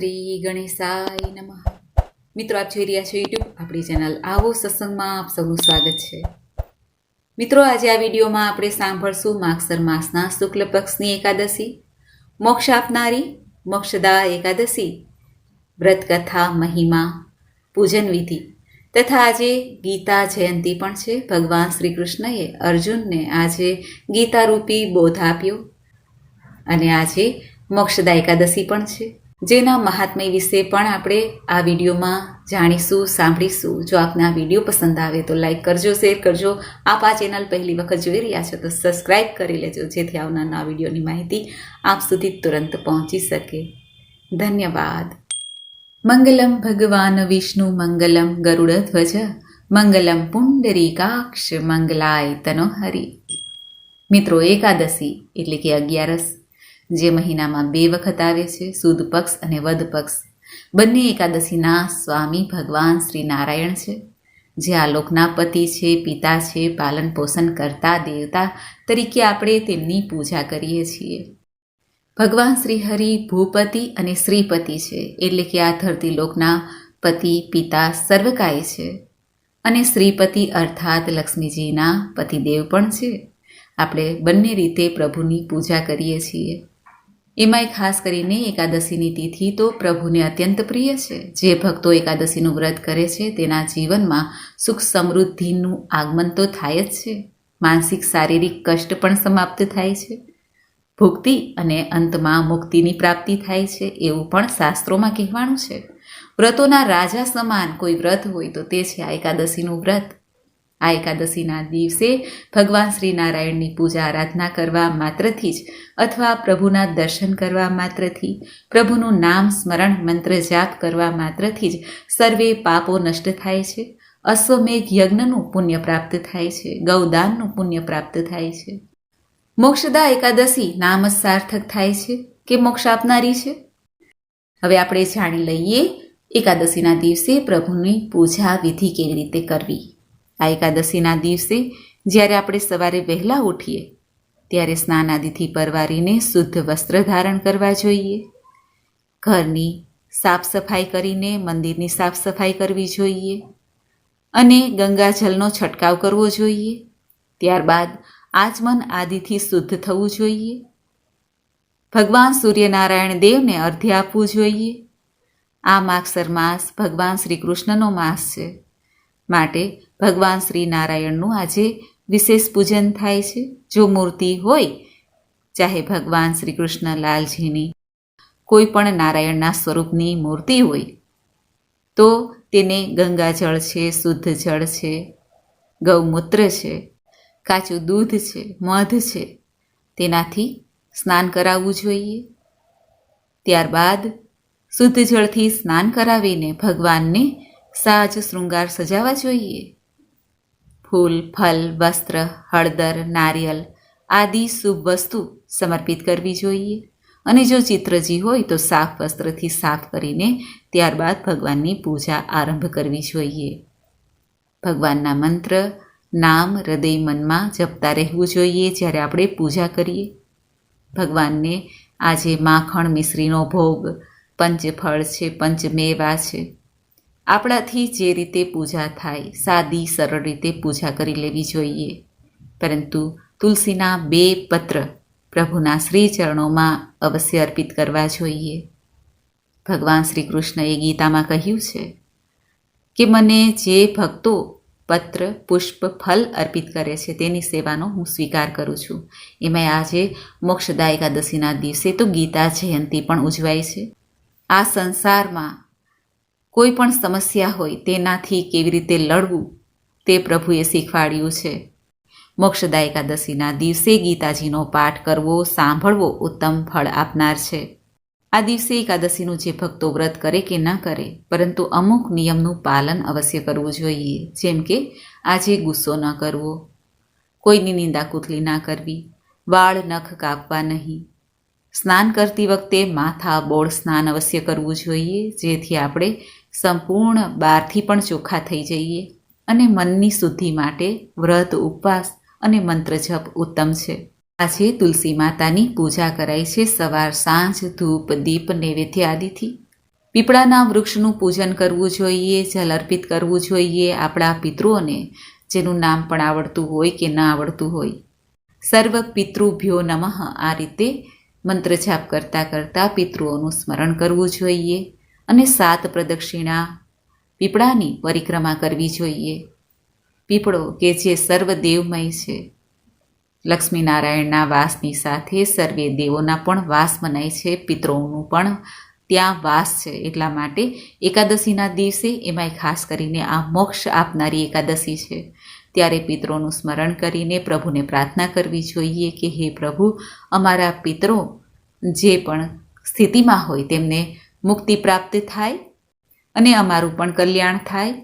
શ્રી ગણેશાય નમઃ. મિત્રો, આપ જોઈ રહ્યા છો યુટ્યુબ આપણી ચેનલ આવો સત્સંગમાં આપ સૌનું સ્વાગત છે. મિત્રો, આજે આ વિડીયોમાં આપણે સાંભળશું માગસર માસના શુક્લ પક્ષની એકાદશી, મોક્ષ આપનારી, મોક્ષદા એકાદશી, વ્રતકથા, મહિમા, પૂજન વિધિ તથા આજે ગીતા જયંતી પણ છે. ભગવાન શ્રી કૃષ્ણએ અર્જુનને આજે ગીતારૂપી બોધ આપ્યો અને આજે મોક્ષદા એકાદશી પણ છે. જેના મહાત્મય વિશે પણ આપણે આ વિડીયોમાં જાણીશું, સાંભળીશું. જો આપને આ વીડિયો પસંદ આવે તો લાઈક કરજો, શેર કરજો. આપ આ ચેનલ પહેલી વખત જોઈ રહ્યા છો તો સબસ્ક્રાઈબ કરી લેજો, જેથી આવનારના વિડીયોની માહિતી આપ સુધી તુરંત પહોંચી શકે. ધન્યવાદ. મંગલમ ભગવાન વિષ્ણુ, મંગલમ ગરુડધ્વજ મંગલમ પુંડરીકાક્ષ, મંગલાય તનો હરિ મિત્રો, એકાદશી એટલે કે અગિયારસ. જે મહિનામાં બે વખત આવે છે, સુદ પક્ષ અને વધ પક્ષ. બંને એકાદશીના સ્વામી ભગવાન શ્રી નારાયણ છે. જે આ લોકના પતિ છે, પિતા છે, પાલન પોષણ કરતા, દેવતા તરીકે આપણે તેમની પૂજા કરીએ છીએ. ભગવાન શ્રી હરિ ભૂપતિ અને શ્રીપતિ છે, એટલે કે આ ધરતી લોકના પતિ, પિતા સર્વકાય છે. અને શ્રીપતિ અર્થાત લક્ષ્મીજીના પતિદેવ પણ છે. આપણે બંને રીતે પ્રભુની પૂજા કરીએ છીએ. એમાંય ખાસ કરીને એકાદશીની તિથિ તો પ્રભુને અત્યંત પ્રિય છે. જે ભક્તો એકાદશીનું વ્રત કરે છે, તેના જીવનમાં સુખ સમૃદ્ધિનું આગમન તો થાય જ છે. માનસિક શારીરિક કષ્ટ પણ સમાપ્ત થાય છે. ભુક્તિ અને અંતમાં મુક્તિની પ્રાપ્તિ થાય છે, એવું પણ શાસ્ત્રોમાં કહેવાનું છે. વ્રતોના રાજા સમાન કોઈ વ્રત હોય તો તે છે આ એકાદશીનું વ્રત. આ એકાદશીના દિવસે ભગવાન શ્રી નારાયણની પૂજા આરાધના કરવા માત્રથી જ અથવા પ્રભુના દર્શન કરવા માત્રથી, પ્રભુનું નામ સ્મરણ મંત્ર જાપ કરવા માત્રથી જ સર્વે પાપો નષ્ટ થાય છે, અશ્વમેઘ યજ્ઞનું પુણ્ય પ્રાપ્ત થાય છે, ગૌદાનનું પુણ્ય પ્રાપ્ત થાય છે. મોક્ષદા એકાદશી નામ જ સાર્થક થાય છે કે મોક્ષ આપનારી છે? હવે આપણે જાણી લઈએ એકાદશીના દિવસે પ્રભુની પૂજા વિધિ કેવી રીતે કરવી. આ એકાદશીના દિવસે જ્યારે આપણે સવારે વહેલા ઉઠીએ, ત્યારે સ્નાન આદિથી પરવારીને શુદ્ધ વસ્ત્ર ધારણ કરવા જોઈએ. ઘરની સાફ સફાઈ કરીને મંદિરની સાફ સફાઈ કરવી જોઈએ અને ગંગાજલનો છંટકાવ કરવો જોઈએ. ત્યારબાદ આચમન આદિથી શુદ્ધ થવું જોઈએ. ભગવાન સૂર્યનારાયણ દેવને અર્ધ્ય આપવું જોઈએ. આ માગસર માસ ભગવાન શ્રી કૃષ્ણનો માસ છે. માટે ભગવાન શ્રી નારાયણનું આજે વિશેષ પૂજન થાય છે. જો મૂર્તિ હોય, ચાહે ભગવાન શ્રી કૃષ્ણ લાલજીની કોઈ પણ નારાયણના સ્વરૂપની મૂર્તિ હોય, તો તેને ગંગાજળ છે, શુદ્ધ જળ છે, ગૌમૂત્ર છે, કાચું દૂધ છે, મધ છે, તેનાથી સ્નાન કરાવવું જોઈએ. ત્યારબાદ શુદ્ધ જળથી સ્નાન કરાવીને ભગવાનને સાજ શૃંગાર સજાવવા જોઈએ. ફૂલ, ફલ, વસ્ત્ર, હળદર, નારિયેલ આદિ શુભ વસ્તુ સમર્પિત કરવી જોઈએ. અને જો ચિત્રજી હોય તો સાફ વસ્ત્રથી સાફ કરીને ત્યારબાદ ભગવાનની પૂજા આરંભ કરવી જોઈએ. ભગવાનના મંત્ર, નામ, હૃદય મનમાં જપતા રહેવું જોઈએ જ્યારે આપણે પૂજા કરીએ. ભગવાનને આજે માખણ મિશ્રીનો ભોગ, પંચફળ છે, પંચમેવા છે આપણાથી જે રીતે પૂજા થાય, સાદી, સરળ રીતે પૂજા કરી લેવી જોઈએ. પરંતુ તુલસીના બે પત્ર પ્રભુના શ્રી ચરણોમાં અવશ્ય અર્પિત કરવા જોઈએ. ભગવાન શ્રી કૃષ્ણએ ગીતામાં કહ્યું છે કે મને જે ભક્તો પત્ર, પુષ્પ, ફલ અર્પિત કરે છે તેની સેવાનો હું સ્વીકાર કરું છું. એમાં આજે મોક્ષદા એકાદશીના દિવસે તો ગીતા જયંતી પણ ઉજવાય છે. આ સંસારમાં કોઈ પણ સમસ્યા હોય તેનાથી કેવી રીતે લડવું તે પ્રભુએ શીખવાડ્યું છે. મોક્ષદા એકાદશીના દિવસે ગીતાજીનો પાઠ કરવો, સાંભળવો ઉત્તમ ફળ આપનાર છે. આ દિવસે એકાદશીનું જે ભક્તો વ્રત કરે કે ન કરે, પરંતુ અમુક નિયમનું પાલન અવશ્ય કરવું જોઈએ, જેમ કે આજે ગુસ્સો ન કરવો, કોઈની નિંદા કુતલી ના કરવી, વાળ નખ કાપવા નહીં. સ્નાન કરતી વખતે માથા, બોળ સ્નાન અવશ્ય કરવું જોઈએ, જેથી આપણે સંપૂર્ણ બહારથી પણ ચોખ્ખા થઈ જઈએ અને મનની શુદ્ધિ માટે વ્રત, ઉપવાસ અને મંત્ર જપ ઉત્તમ છે. આજે તુલસી માતાની પૂજા કરાય છે સવાર, સાંજ, ધૂપ, દીપ, નૈવેદ્ય આદિથી. પીપળાના વૃક્ષનું પૂજન કરવું જોઈએ, જલ અર્પિત કરવું જોઈએ આપણા પિતૃઓને, જેનું નામ પણ આવડતું હોય કે ન આવડતું હોય. સર્વ પિતૃભ્યો નમઃ આ રીતે મંત્ર જાપ કરતાં કરતાં પિતૃઓનું સ્મરણ કરવું જોઈએ. અને સાત પ્રદક્ષિણા. પીપળાની પરિક્રમા કરવી જોઈએ. પીપળો કે જે સર્વદેવમય છે. લક્ષ્મીનારાયણના વાસની સાથે સર્વે દેવોના પણ વાસ મનાય છે, પિતૃઓનું પણ ત્યાં વાસ છે. એટલા માટે એકાદશીના દિવસે એમાંય ખાસ કરીને આ મોક્ષ આપનારી એકાદશી છે. ત્યારે પિત્રોનું સ્મરણ કરીને પ્રભુને પ્રાર્થના કરવી જોઈએ કે, હે પ્રભુ, અમારા પિતરો જે પણ સ્થિતિમાં હોય તેમને મુક્તિ પ્રાપ્ત થાય અને અમારું પણ કલ્યાણ થાય.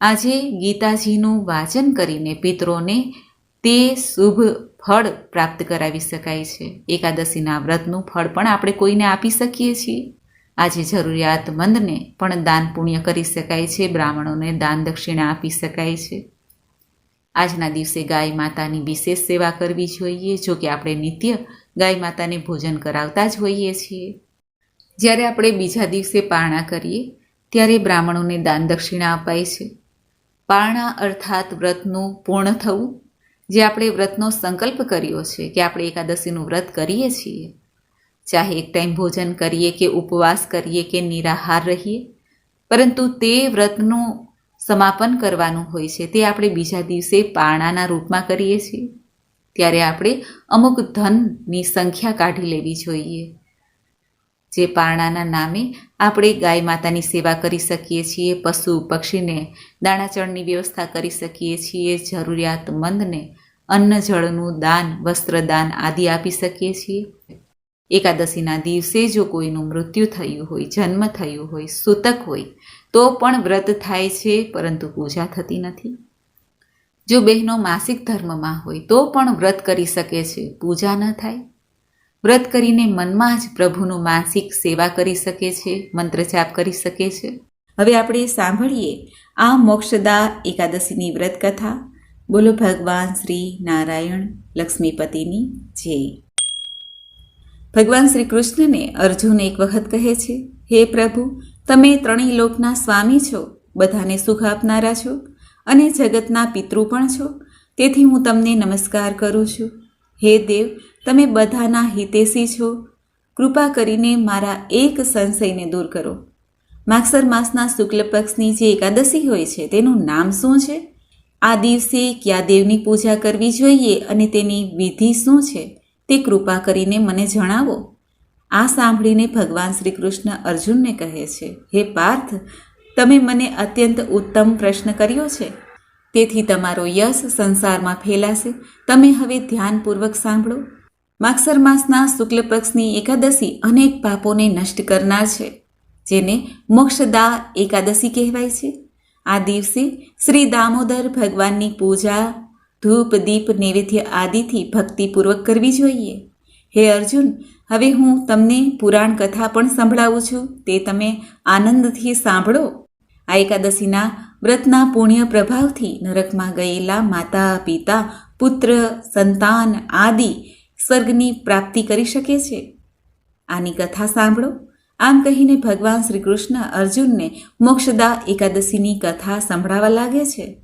આજે ગીતાજીનું વાચન કરીને પિતરોને તે શુભ ફળ પ્રાપ્ત કરાવી શકાય છે. એકાદશીના વ્રતનું ફળ પણ આપણે કોઈને આપી શકીએ છીએ. આજે જરૂરિયાતમંદને પણ દાન પુણ્ય કરી શકાય છે. બ્રાહ્મણોને દાન દક્ષિણા આપી શકાય છે. આજના દિવસે ગાય માતાની વિશેષ સેવા કરવી જોઈએ જો કે આપણે નિત્ય ગાય માતાને ભોજન કરાવતા જ હોઈએ છીએ. જ્યારે આપણે બીજા દિવસે પારણા કરીએ, ત્યારે બ્રાહ્મણોને દાન દક્ષિણા અપાય છે. પારણા અર્થાત વ્રતનું પૂર્ણ થવું. જે આપણે વ્રતનો સંકલ્પ કર્યો છે કે આપણે એકાદશીનું વ્રત કરીએ છીએ. ચાહે એક ટાઈમ ભોજન કરીએ કે ઉપવાસ કરીએ કે નિરાહાર રહીએ. પરંતુ તે વ્રતનું સમાપન કરવાનું હોય છે, તે આપણે બીજા દિવસે પારણાના રૂપમાં કરીએ છીએ. ત્યારે આપણે અમુક ધનની સંખ્યા કાઢી લેવી જોઈએ. જે પારણાના નામે આપણે ગાય માતાની સેવા કરી શકીએ છીએ, પશુ પક્ષીને દાણાચળની વ્યવસ્થા કરી શકીએ છીએ, જરૂરિયાતમંદને અન્ન જળનું દાન, વસ્ત્રદાન આદિ આપી શકીએ છીએ. એકાદશીના દિવસે જો કોઈનું મૃત્યુ થયું હોય, જન્મ થયું હોય, સૂતક હોય, તો પણ વ્રત થાય છે, પરંતુ પૂજા થતી નથી. જો બહેનો માસિક ધર્મમાં હોય તો પણ વ્રત કરી શકે છે, પૂજા ન થાય. વ્રત કરીને મનમાં જ પ્રભુનું માનસિક સેવા કરી શકે છે મંત્ર જાપ કરી શકે છે. હવે આપણે સાંભળીએ આ મોક્ષદા એકાદશીની વ્રત કથા બોલો ભગવાન શ્રી નારાયણ લક્ષ્મીપતિની જય. ભગવાન શ્રી કૃષ્ણને અર્જુન એક વખત કહે છે, હે પ્રભુ, તમે ત્રણેય લોકના સ્વામી છો, બધાને સુખ આપનારા છો અને જગતના પિતૃ પણ છો. તેથી હું તમને નમસ્કાર કરું છું. હે દેવ તમે બધાના હિતેશી છો. કૃપા કરીને મારા એક સંશયને દૂર કરો. માગસર માસના શુક્લ પક્ષની જે એકાદશી હોય છે, તેનું નામ શું છે? આ દિવસે કયા દેવની પૂજા કરવી જોઈએ અને તેની વિધિ શું છે, તે કૃપા કરીને મને જણાવો. આ સાંભળીને ભગવાન શ્રી કૃષ્ણ અર્જુનને કહે છે, હે પાર્થ, તમે મને અત્યંત ઉત્તમ પ્રશ્ન કર્યો છે. તેથી તમારો યશ સંસારમાં ફેલાશે. તમે હવે ધ્યાનપૂર્વક સાંભળો. માગસર માસના શુક્લ પક્ષની એકાદશી અનેક પાપોને નષ્ટ કરનાર છે, જેને મોક્ષદા એકાદશી કહેવાય છે. આ દિવસે શ્રી દામોદર ભગવાનની પૂજા, ધૂપ, દીપ, નૈવેદ્ય આદિથી ભક્તિપૂર્વક કરવી જોઈએ. હે અર્જુન, હવે હું તમને પુરાણ કથા પણ સંભળાવું છું, તે તમે આનંદથી સાંભળો. આ એકાદશીના વ્રતના પુણ્ય પ્રભાવથી નરકમાં ગયેલા માતા, પિતા, પુત્ર, સંતાન આદિ સ્વર્ગની પ્રાપ્તિ કરી શકે છે. આની કથા સાંભળો. આમ કહીને ભગવાન શ્રી કૃષ્ણ અર્જુનને મોક્ષદા એકાદશીની કથા સંભળાવા લાગે છે.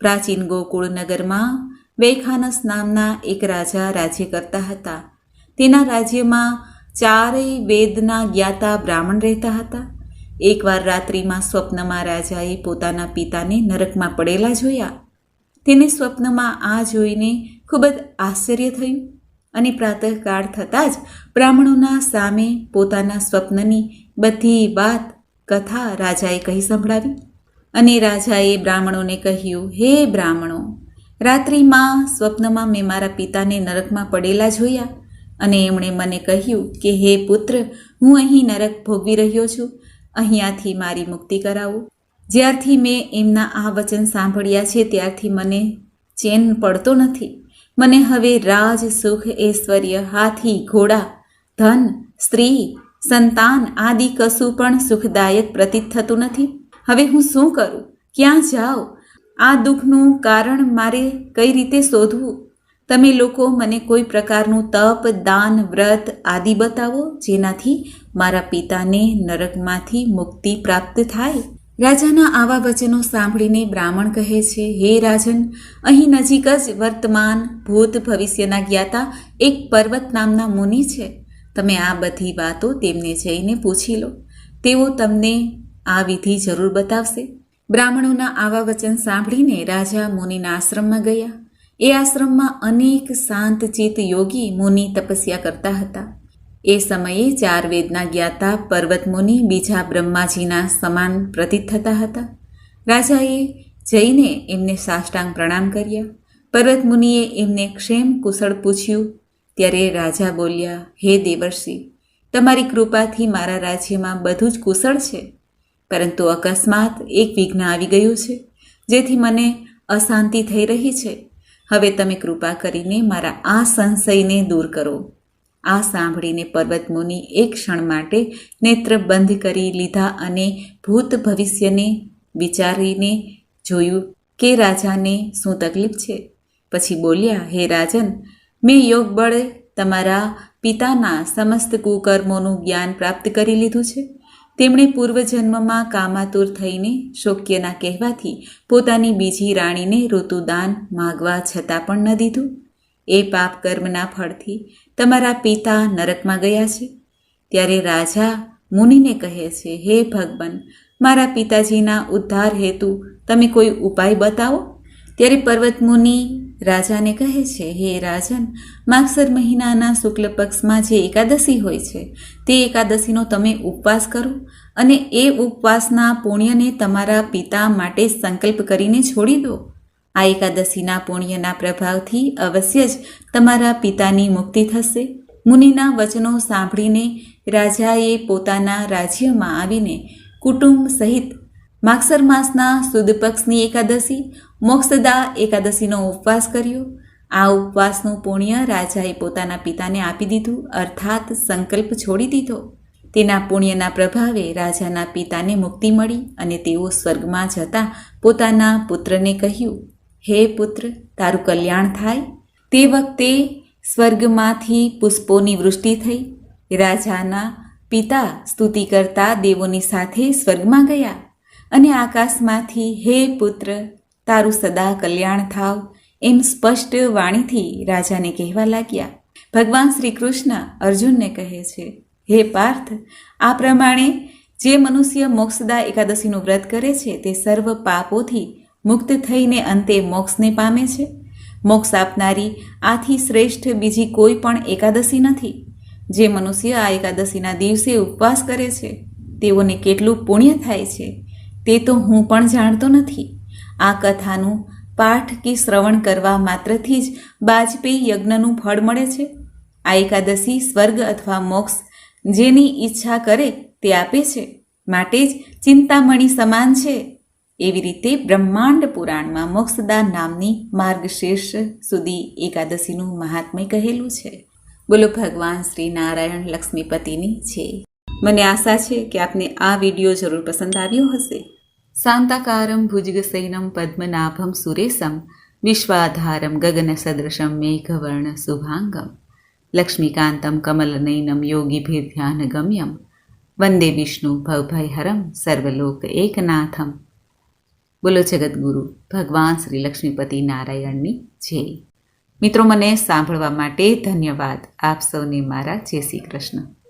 પ્રાચીન ગોકુળ નગરમાં બેખાનસ નામના એક રાજા રાજ્ય કરતા હતા. તેના રાજ્યમાં ચારેય વેદના જ્ઞાતા બ્રાહ્મણ રહેતા હતા. એકવાર રાત્રિમાં સ્વપ્નમાં રાજાએ પોતાના પિતાને નરકમાં પડેલા જોયા. તેને સ્વપ્નમાં આ જોઈને ખૂબ જ આશ્ચર્ય થયું. અને પ્રાતઃકાળ થતાં જ બ્રાહ્મણોના સામે પોતાના સ્વપ્નની બધી વાત કથા રાજાએ કહી સંભળાવી. અને રાજાએ બ્રાહ્મણોને કહ્યું, હે બ્રાહ્મણો, રાત્રિમાં સ્વપ્નમાં મેં મારા પિતાને નરકમાં પડેલા જોયા અને એમણે મને કહ્યું કે, હે પુત્ર, હું અહીં નરક ભોગવી રહ્યો છું. અહીંયાથી મારી મુક્તિ કરાવો. જ્યારથી મેં એમના આ વચન સાંભળ્યા છે, ત્યારથી મને ચેન પડતો નથી. મને હવે રાજ સુખ ઐશ્વર્ય હાથી, ઘોડા, ધન, સ્ત્રી, સંતાન આદિ કશું પણ સુખદાયક પ્રતીત થતું નથી. હવે હું શું કરું? ક્યાં જાઉં? આ દુઃખનું કારણ મારે કઈ રીતે શોધવું? તમે લોકો મને કોઈ પ્રકારનું તપ, દાન, વ્રત આદિ બતાવો જેનાથી મારા પિતાને નરકમાંથી મુક્તિ પ્રાપ્ત થાય? રાજાના આવા વચનો સાંભળીને બ્રાહ્મણ કહે છે, હે રાજન, અહીં નજીક જ વર્તમાન ભૂત ભવિષ્યના જ્ઞાતા એક પર્વત નામના મુનિ છે. તમે આ બધી વાતો તેમને જઈને પૂછી લો. તેઓ તમને આ વિધિ જરૂર બતાવશે. બ્રાહ્મણોના આવા વચન સાંભળીને રાજા મુનિના આશ્રમમાં ગયા. એ આશ્રમમાં અનેક શાંતચિત યોગી મુનિ તપસ્યા કરતા હતા. એ સમયે ચાર વેદના જ્ઞાતા પર્વતમુનિ બીજા બ્રહ્માજીના સમાન પ્રતીત થતા હતા. રાજાએ જઈને એમને સાષ્ટાંગ પ્રણામ કર્યા. પર્વતમુનિએ એમને ક્ષેમ કુશળ પૂછ્યું. ત્યારે રાજા બોલ્યા, હે દેવર્ષિ, તમારી કૃપાથી મારા રાજ્યમાં બધું જ કુશળ છે. પરંતુ અકસ્માત એક વિઘ્ન આવી ગયું છે, જેથી મને અશાંતિ થઈ રહી છે. હવે તમે કૃપા કરીને મારા આ સંશયને દૂર કરો. આ સાંભળીને પર્વત મુનિ એક ક્ષણ માટે નેત્ર બંધ કરી લીધા અને ભૂત ભવિષ્યને વિચારીને જોયું કે રાજાને શું તકલીફ છે? પછી બોલ્યા, હે રાજન, મેં યોગ બળે તમારા પિતાના સમસ્ત કુકર્મોનું જ્ઞાન પ્રાપ્ત કરી લીધું છે. તેમણે પૂર્વજન્મમાં કામાતુર થઈને શોક્યના કહેવાથી પોતાની બીજી રાણીને ઋતુદાન માગવા છતાં પણ ન દીધું. એ પાપ કર્મના ફળથી તમારા પિતા નરકમાં ગયા છે? ત્યારે રાજા મુનિને કહે છે, હે ભગવાન, મારા પિતાજીના ઉદ્ધાર હેતુ તમે કોઈ ઉપાય બતાવો? ત્યારે પર્વત મુનિ રાજાને કહે છે, હે રાજન, માગસર મહિનાના શુક્લ પક્ષમાં જે એકાદશી હોય છે, તે એકાદશીનો તમે ઉપવાસ કરો અને એ ઉપવાસના પુણ્યને તમારા પિતા માટે સંકલ્પ કરીને છોડી દો. આ એકાદશીના પુણ્યના પ્રભાવથી અવશ્ય જ તમારા પિતાની મુક્તિ થશે. મુનિના વચનો સાંભળીને રાજાએ પોતાના રાજ્યમાં આવીને કુટુંબ સહિત માગસર માસના સુદ પક્ષની એકાદશી, મોક્ષદા એકાદશીનો ઉપવાસ કર્યો. આ ઉપવાસનું પુણ્ય રાજાએ પોતાના પિતાને આપી દીધું, અર્થાત સંકલ્પ છોડી દીધો. તેના પુણ્યના પ્રભાવે રાજાના પિતાને મુક્તિ મળી અને તેઓ સ્વર્ગમાં જતા પોતાના પુત્રને કહ્યું હે પુત્ર, તારું કલ્યાણ થાય. તે વખતે સ્વર્ગમાંથી પુષ્પોની વૃષ્ટિ થઈ. રાજાના પિતા સ્તુતિ કરતા દેવોની સાથે સ્વર્ગમાં ગયા અને આકાશમાંથી, હે પુત્ર, તારું સદા કલ્યાણ થાવ એમ સ્પષ્ટ વાણીથી રાજાને કહેવા લાગ્યા. ભગવાન શ્રી કૃષ્ણ અર્જુનને કહે છે, હે પાર્થ, આ પ્રમાણે જે મનુષ્ય મોક્ષદા એકાદશીનું વ્રત કરે છે તે સર્વ પાપોથી મુક્ત થઈને અંતે મોક્ષને પામે છે. મોક્ષ આપનારી આથી શ્રેષ્ઠ બીજી કોઈ પણ એકાદશી નથી. જે મનુષ્ય આ એકાદશીના દિવસે ઉપવાસ કરે છે, તેઓને કેટલું પુણ્ય થાય છે, તે તો હું પણ જાણતો નથી. આ કથાનું પાઠ કે શ્રવણ કરવા માત્રથી જ બાજપેયી યજ્ઞનું ફળ મળે છે. આ એકાદશી સ્વર્ગ અથવા મોક્ષ જેની ઈચ્છા કરે તે આપે છે. માટે જ ચિંતામણી સમાન છે. એવી રીતે બ્રહ્માંડ પુરાણમાં મોક્ષદા નામની માર્ગશીર્ષ સુધી એકાદશીનું મહાત્મ્ય કહેલું છે. બોલો, ભગવાન શ્રી નારાયણ લક્ષ્મીપતિની છે. મને આશા છે કે આપને આ વીડિયો જરૂર પસંદ આવ્યો હશે. શાંતાકારમ ભુજગસૈનમ પદ્મનાભમ સુરેશમ વિશ્વાધારમ ગગનસદૃશમ મેઘવર્ણ શુભાંગમ લક્ષ્મીકાંતમ કમલનયનમ યોગીભિર્ધ્યાનગમ્યમ વંદે વિષ્ણુ ભવભયહરમ સર્વલોક એકનાથમ બોલો જગતગુરુ ભગવાન શ્રી લક્ષ્મીપતિ નારાયણની જય. મિત્રો, મને સાંભળવા માટે ધન્યવાદ. આપ સૌને મારા જય શ્રી કૃષ્ણ.